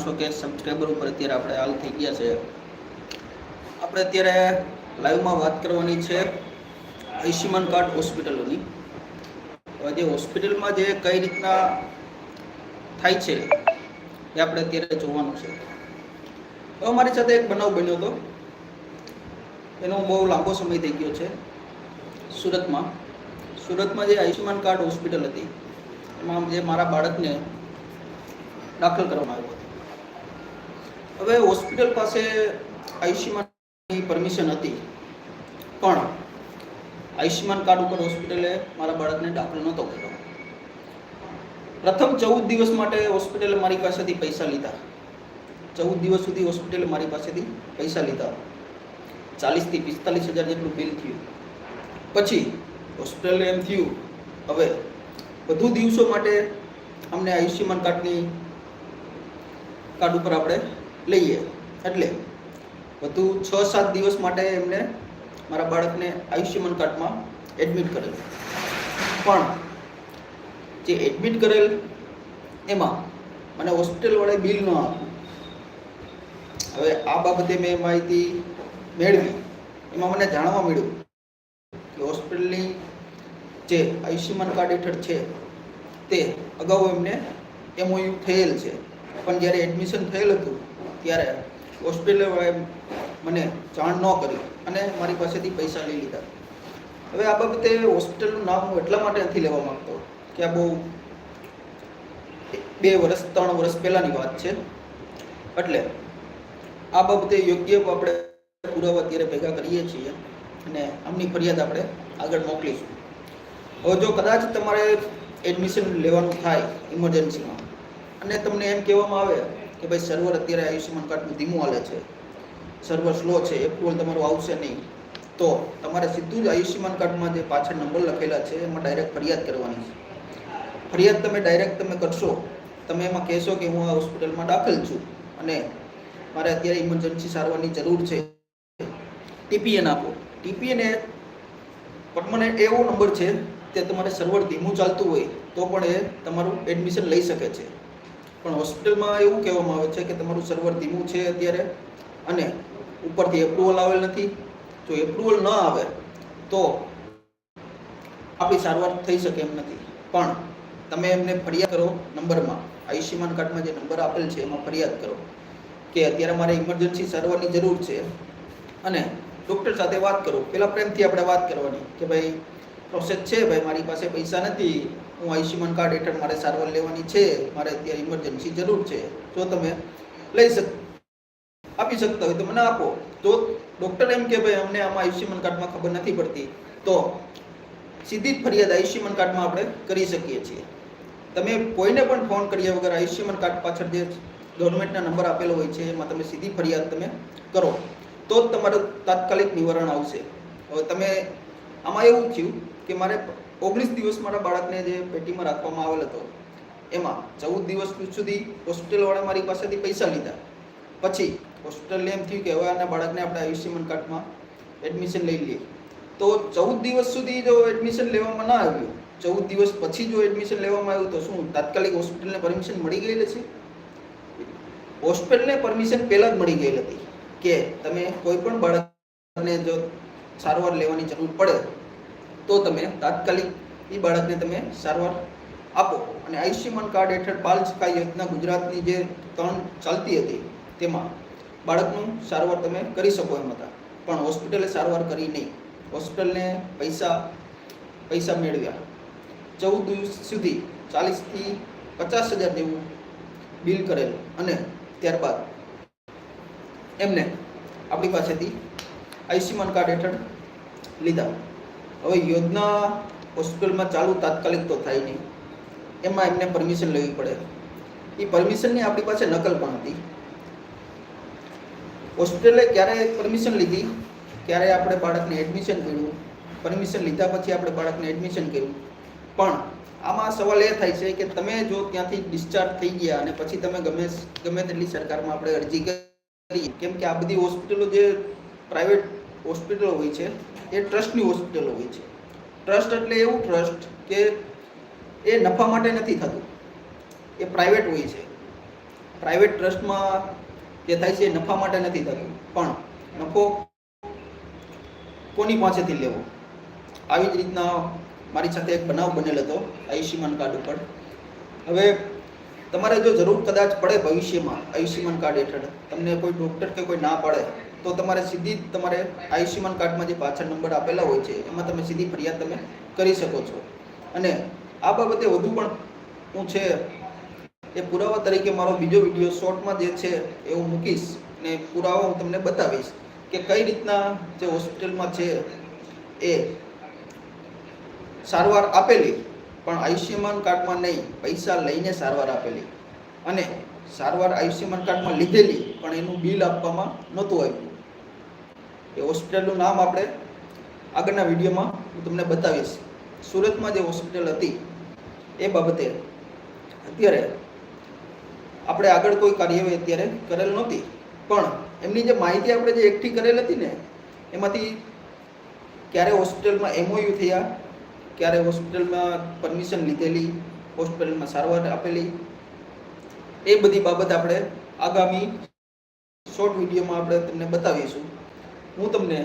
પાંચસો કે સબસ્ક્રાઈબર ઉપર અત્યારે આપણે હાલ થઈ ગયા છે. આપણે અત્યારે લાઈવમાં વાત કરવાની છે આયુષ્યમાન કાર્ડ હોસ્પિટલોની. જે હોસ્પિટલમાં જે કઈ રીતના થાય છે એ આપણે અત્યારે જોવાનું છે. તો મારી સાથે એક બનાવ બન્યો હતો. એનો બહુ લાંબો સમય થઈ ગયો છે સુરતમાં. સુરતમાં જે આયુષ્યમાન કાર્ડ હોસ્પિટલ હતી, એમાં જે મારા બાળકને દાખલ કરવામાં આવ્યો હતો. હવે હોસ્પિટલ પાસે આયુષ્યમાનની પરમિશન હતી. પણ આયુષ્યમાન કાર્ડ ઉપર હોસ્પિટલે મારા બાળકને દાખલ નહોતો કર્યો. પ્રથમ ચૌદ દિવસ માટે હોસ્પિટલે મારી પાસેથી પૈસા લીધા. ચૌદ દિવસ સુધી હોસ્પિટલે મારી પાસેથી પૈસા લીધા. ચાલીસથી પિસ્તાલીસ હજાર જેટલું બિલ થયું. પછી હોસ્પિટલે એમ થયું, હવે વધુ દિવસો માટે અમને આયુષ્યમાન કાર્ડની કાર્ડ ઉપર આપણે લઈએ. એટલે વધુ છ સાત દિવસ માટે એમને મારા બાળકને આયુષ્યમાન કાર્ડમાં એડમિટ કરેલ. પણ જે એડમિટ કરેલ એમાં મને હોસ્પિટલ વાળાએ બિલ ન આપ્યું. હવે આ બાબતે મેં માહિતી મેળવી. એમાં મને જાણવા મળ્યું કે હોસ્પિટલની જે આયુષ્યમાન કાર્ડ હેઠળ છે તે અગાઉ એમને એમઓયુ થયેલ છે. પણ જ્યારે એડમિશન થયેલ હતું ત્યારે હોસ્પિટલે મને જાણ ન કરી અને મારી પાસેથી પૈસા લઈ લીધા. હવે આ બાબતે હોસ્પિટલનું નામ હું એટલા માટે નથી લેવા માંગતો કે આ બહુ બે વર્ષ, ત્રણ વર્ષ પહેલાંની વાત છે. એટલે આ બાબતે યોગ્ય આપણે પુરાવા અત્યારે ભેગા કરીએ છીએ અને આમની ફરિયાદ આપણે આગળ મોકલીશું. હવે જો કદાચ તમારે એડમિશન લેવાનું થાય ઇમરજન્સીમાં અને તમને એમ કહેવામાં આવે કે ભાઈ સર્વર અત્યારે આયુષ્યમાન કાર્ડનું ધીમું હાલે છે. સર્વર સ્લો છે એપ્રુવલ તમારું આવશે નહીં. તો તમારે સીધું જ આયુષ્યમાન કાર્ડમાં જે પાછળ નંબર લખેલા છે, એમાં ડાયરેક્ટ ફરિયાદ કરવાની છે. ફરિયાદ તમે ડાયરેક્ટ તમે કરશો, તમે એમાં કહેશો કે હું આ હોસ્પિટલમાં દાખલ છું અને મારે અત્યારે ઇમરજન્સી સારવારની જરૂર છે. ટીપીએન આપો. ટીપીએન એ પરમનન્ટ એવો નંબર છે તે તમારે સર્વર ધીમું ચાલતું હોય તો પણ એ તમારું એડમિશન લઈ શકે છે. પણ હોસ્પિટલમાં એવું કહેવામાં આવે છે કે તમારું સર્વર ધીમું છે અત્યારે અને ઉપરથી એપ્રુવલ આવેલ નથી. જો એપ્રુવલ ન આવે, તો આપણી સારવાર થઈ શકે એમ નથી. પણ તમે એમને ફરિયાદ કરો નંબરમાં. આયુષ્યમાન કાર્ડમાં જે નંબર આપેલ છે, એમાં ફરિયાદ કરો કે અત્યારે મારે ઇમરજન્સી સારવારની જરૂર છે. અને ડૉક્ટર સાથે વાત કરો. પહેલાં પ્રેમથી આપણે વાત કરવાની કે ભાઈ પ્રોસેસ છે, ભાઈ મારી પાસે પૈસા નથી. હું આયુષ્યમાન કાર્ડ હેઠળ મારે સારવાર લેવાની છે, મારે અત્યારે ઇમરજન્સી જરૂર છે. જો તમે લઈ શક, આપી શકતા હોય તો મને આપો. તો ડૉક્ટર એમ કે ભાઈ, અમને આમાં આયુષ્યમાન કાર્ડમાં ખબર નથી પડતી. તો સીધી જ ફરિયાદ આયુષ્યમાન કાર્ડમાં આપણે કરી શકીએ છીએ. તમે કોઈને પણ ફોન કર્યા વગર આયુષ્યમાન કાર્ડ પાછળ જે ગવર્મેન્ટના નંબર આપેલો હોય છે, એમાં તમે સીધી ફરિયાદ તમે કરો. તો જ તમારું તાત્કાલિક નિવારણ આવશે. હવે તમે આમાં એવું થયું કે મારે ઓગણીસ દિવસ મારા બાળકને જે પેટીમાં રાખવામાં આવેલ હતો, એમાં ચૌદ દિવસ સુધી હોસ્પિટલવાળા મારી પાસેથી પૈસા લીધા. પછી હોસ્પિટલને એમ થયું કે હવે આના બાળકને આપણે આયુષ્યમાન કાર્ડમાં એડમિશન લઈ લઈએ. તો ચૌદ દિવસ સુધી જો એડમિશન લેવામાં ના આવ્યું, ચૌદ દિવસ પછી જો એડમિશન લેવામાં આવ્યું તો શું, તાત્કાલિક હોસ્પિટલને પરમિશન મળી ગયેલી છે હોસ્પિટલને પરમિશન પહેલાં જ મળી ગયેલી હતી કે તમે કોઈ પણ બાળકને જો સારવાર લેવાની જરૂર પડે, તો તમે તાત્કાલિક એ બાળકને તમે સારવાર આપો. અને આયુષ્યમાન કાર્ડ હેઠળ બાલ સખાઈ યોજના ગુજરાતની જે ત્રણ ચાલતી હતી, તેમાં બાળકનું સારવાર તમે કરી શકો એમ હતા. પણ હોસ્પિટલે સારવાર કરી નહીં. હોસ્પિટલને પૈસા પૈસા મેળવ્યા. ચૌદ દિવસ સુધી ચાલીસથી પચાસ હજાર જેવું બિલ કરેલ. અને ત્યારબાદ એમને આપણી પાસેથી આયુષ્યમાન કાર્ડ હેઠળ લીધા. હવે યોજના હોસ્પિટલમાં ચાલુ તાત્કાલિક તો થાય નહીં. એમાં એમને પરમિશન લેવી પડે. એ પરમિશનની આપણી પાસે નકલ પણ હતી. હોસ્પિટલે ક્યારે પરમિશન લીધી? ક્યારે આપણે બાળકને એડમિશન કર્યું? પરમિશન લીધા પછી આપણે બાળકને એડમિશન કર્યું? પણ આમાં સવાલ એ થાય છે કે તમે જો ત્યાંથી ડિસ્ચાર્જ થઈ ગયા અને પછી તમે ગમે ગમે તેટલી સરકારમાં આપણે અરજી કરી, કેમ કે આ બધી હોસ્પિટલો જે પ્રાઇવેટ હોસ્પિટલો હોય છે, એ ટ્રસ્ટની હોસ્પિટલો હોય છે. ટ્રસ્ટ એટલે એવું ટ્રસ્ટ કે એ નફા માટે નથી થતું. એ પ્રાઇવેટ હોય છે. પ્રાઇવેટ ટ્રસ્ટમાં જે થાય છે એ નફા માટે નથી થતું. પણ નફો કોની પાસેથી લેવો? આવી જ રીતના મારી સાથે એક બનાવ બનેલ હતો, આયુષ્યમાન કાર્ડ ઉપર. હવે તમારે જો જરૂર કદાચ પડે ભવિષ્યમાં આયુષ્યમાન કાર્ડ હેઠળ, તમને કોઈ ડૉક્ટર કે કોઈ ના પડે તો તમારે સીધી તમારે આયુષ્યમાન કાર્ડમાં જે પાછળ નંબર આપેલા હોય છે, એમાં તમે સીધી ફરિયાદ તમે કરી શકો છો. અને આ બાબતે વધુ પણ હું છે એ પુરાવા તરીકે મારો બીજો વીડિયો શોર્ટમાં જે છે એ હું મૂકીશ અને પુરાવા હું તમને બતાવીશ કે કઈ રીતના જે હોસ્પિટલમાં છે એ સારવાર આપેલી, પણ આયુષ્યમાન કાર્ડમાં નહીં, પૈસા લઈને સારવાર આપેલી. અને સારવાર આયુષ્યમાન કાર્ડમાં લીધેલી, પણ એનું બિલ આપવામાં નહોતું આપ્યું એ હોસ્પિટલનું નામ આપણે આગળના વિડીયોમાં હું તમને બતાવીશ. સુરતમાં જે હોસ્પિટલ હતી, એ બાબતે અત્યારે આપણે આગળ કોઈ કાર્યવાહી અત્યારે કરેલ નહોતી. પણ એમની જે માહિતી આપણે જે એકઠી કરેલ હતી ને, એમાંથી ક્યારે હોસ્પિટલમાં એમઓયુ થયા, ક્યારે હોસ્પિટલમાં પરમિશન લીધેલી, હોસ્પિટલમાં સારવાર આપેલી, એ બધી બાબત આપણે આગામી શોર્ટ વિડીયોમાં આપણે તમને બતાવીશું. હું તમને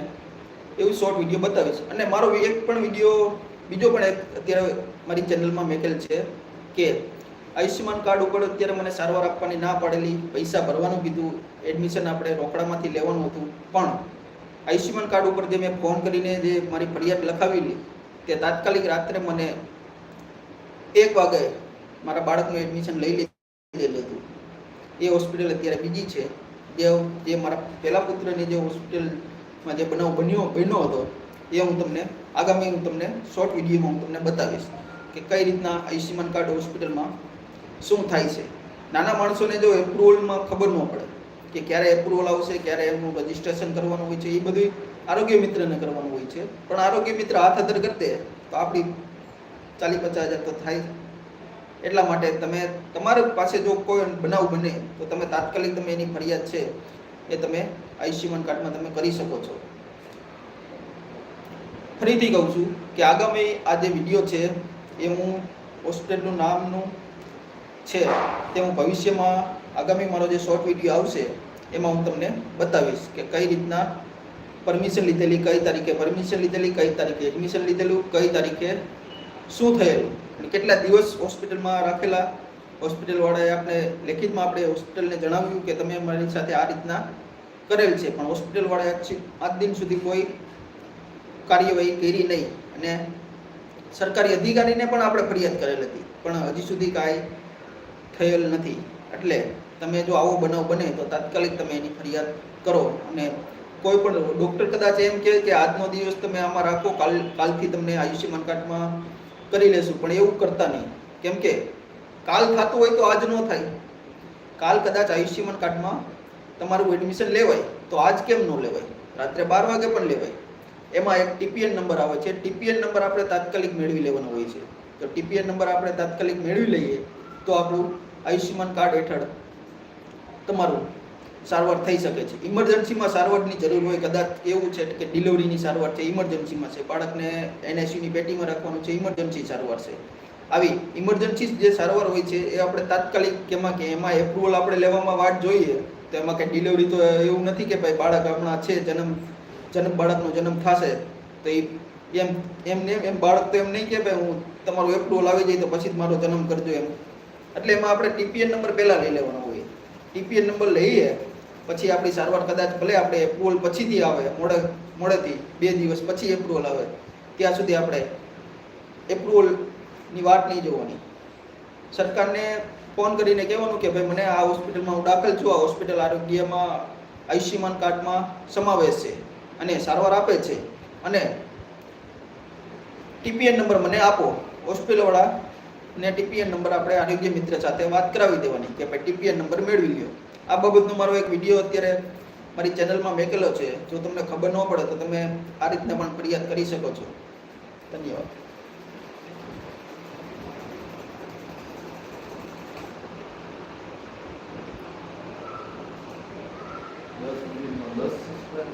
એવું શોર્ટ વીડિયો બતાવીશ. અને મારો એક પણ વીડિયો બીજો પણ એક અત્યારે મારી ચેનલમાં મેકેલ છે કે આયુષ્યમાન કાર્ડ ઉપર અત્યારે મને સારવાર આપવાની ના પાડેલી, પૈસા ભરવાનું કીધું એડમિશન આપણે રોકડામાંથી લેવાનું હતું. પણ આયુષ્યમાન કાર્ડ ઉપર જે મેં ફોન કરીને જે મારી ફરિયાદ લખાવેલી, તે તાત્કાલિક રાત્રે મને એક વાગે મારા બાળકનું એડમિશન લઈ લીધેલું હતું. એ હોસ્પિટલ અત્યારે બીજી છે. જે જે મારા પહેલા પુત્રની જે હોસ્પિટલમાં જે બનાવ બન્યો બન્યો હતો, એ હું તમને આગામી હું તમને શોર્ટ વિડીયોમાં હું તમને બતાવીશ કે કઈ રીતના આયુષ્યમાન કાર્ડ હોસ્પિટલમાં શું થાય છે. નાના માણસોને જો એપ્રુવલમાં ખબર ન પડે કે ક્યારે એપ્રુવલ આવશે, ક્યારે એમનું રજિસ્ટ્રેશન કરવાનું હોય છે, એ બધું આરોગ્ય મિત્રને કરવાનું હોય છે. પણ આરોગ્ય મિત્ર હાથ અદર કરતે તો આપણી ચાલી પચાસ હજાર તો થાય એટલા માટે તમે તમારી પાસે જો કોઈ બનાવ બને, તો તમે તાત્કાલિક તમે એની ફરિયાદ છે એ તમે આયુષ્યમાન કાર્ડમાં તમે કરી શકો છો. ફરીથી કહું છું કે આગામી આ જે વીડિયો છે, એ હું હોસ્પિટલનું નામનું છે, તે હું ભવિષ્યમાં આગામી મારો જે શોર્ટ વીડિયો આવશે, એમાં હું તમને બતાવીશ કે કઈ રીતના પરમિશન લીધેલી, કઈ તારીખે પરમિશન લીધેલી, કઈ તારીખે એડમિશન લીધેલું, કઈ તારીખે શું થયેલું, અને કેટલા દિવસ હોસ્પિટલમાં રાખેલા હોસ્પિટલવાળાએ આપણે લેખિતમાં આપણે હોસ્પિટલને જણાવ્યું કે તમે મારી સાથે આ રીતના કરેલ છે. પણ હોસ્પિટલવાળાએ આજ આજ દિન સુધી કોઈ કાર્યવાહી કરી નહીં અને સરકારી અધિકારીને પણ આપણે ફરિયાદ કરેલ હતી. પણ હજી સુધી કાંઈ થયેલ નથી. એટલે તમે જો આવો બનાવ બને તો તાત્કાલિક તમે એની ફરિયાદ કરો અને કોઈ પણ ડૉક્ટર કદાચ એમ કહે કે આજનો દિવસ તમે આમાં રાખો, કાલ, કાલથી તમને આયુષ્યમાન કાર્ડમાં કરી લેશું. પણ એવું કરતા નહીં. કેમ કે કાલ થતું હોય તો આજ ન થાય. કાલ કદાચ આયુષ્યમાન કાર્ડમાં તમારું એડમિશન લેવાય તો આજ કેમ ન લેવાય? રાત્રે બાર વાગે પણ લેવાય. એમાં એક ટીપીએન નંબર આવે છે. ટીપીએન નંબર આપણે તાત્કાલિક મેળવી લેવાનો હોય છે. તો ટીપીએન નંબર આપણે તાત્કાલિક મેળવી લઈએ તો આપણું આયુષ્યમાન કાર્ડ હેઠળ તમારું સારવાર થઈ શકે છે. ઇમરજન્સીમાં સારવારની જરૂર હોય, કદાચ એવું છે કે ડિલિવરીની સારવાર છે ઇમરજન્સીમાં છે. બાળકને એનએસયુની પેટીમાં રાખવાનું છે ઇમરજન્સી સારવાર છે. આવી ઇમરજન્સી જે સારવાર હોય છે એ આપણે તાત્કાલિક કેમાં કે એમાં એપ્રુવલ આપણે લેવામાં વાટ જોઈએ. તો એમાં કે ડિલિવરી તો એવું નથી કે ભાઈ બાળક હમણાં છે, જન્મ જન્મ, બાળકનો જન્મ થશે. તો એ એમ એમને એમ બાળક તો એમ નહીં કે ભાઈ હું તમારું એપ્રુવલ આવી જાય તો પછી જ મારો જન્મ કરજો એમ. એટલે એમાં આપણે ટીપીએન નંબર પહેલાં લઈ લેવાનો હોય. ટીપીએન નંબર લઈએ, પછી આપણી સારવાર કદાચ ભલે આપણે એપ્રુવલ પછીથી આવે, મોડે, મોડેથી, બે દિવસ પછી એપ્રુવલ આવે. ત્યાં સુધી આપણે એપ્રુવલની વાત નહીં જોવાની. સરકારને ફોન કરીને કહેવાનું કે ભાઈ, મને આ હોસ્પિટલમાં હું દાખલ છું. આ હોસ્પિટલ આરોગ્યમાં, આયુષ્યમાન કાર્ડમાં સમાવેશ છે અને સારવાર આપે છે. અને ટીપીએન નંબર મને આપો. હોસ્પિટલવાળા ને ટીપીએન નંબર આપણે આરોગ્ય મિત્ર સાથે વાત કરાવી દેવાની કે ભાઈ ટીપીએન નંબર મેળવી લ્યો. આ બાબતનો મારો એક વીડિયો અત્યારે મારી ચેનલમાં મેકેલો છે. જો તમને ખબર ન પડે તો તમે આ રીતના પણ ફરિયાદ કરી શકો છો. ધન્યવાદ.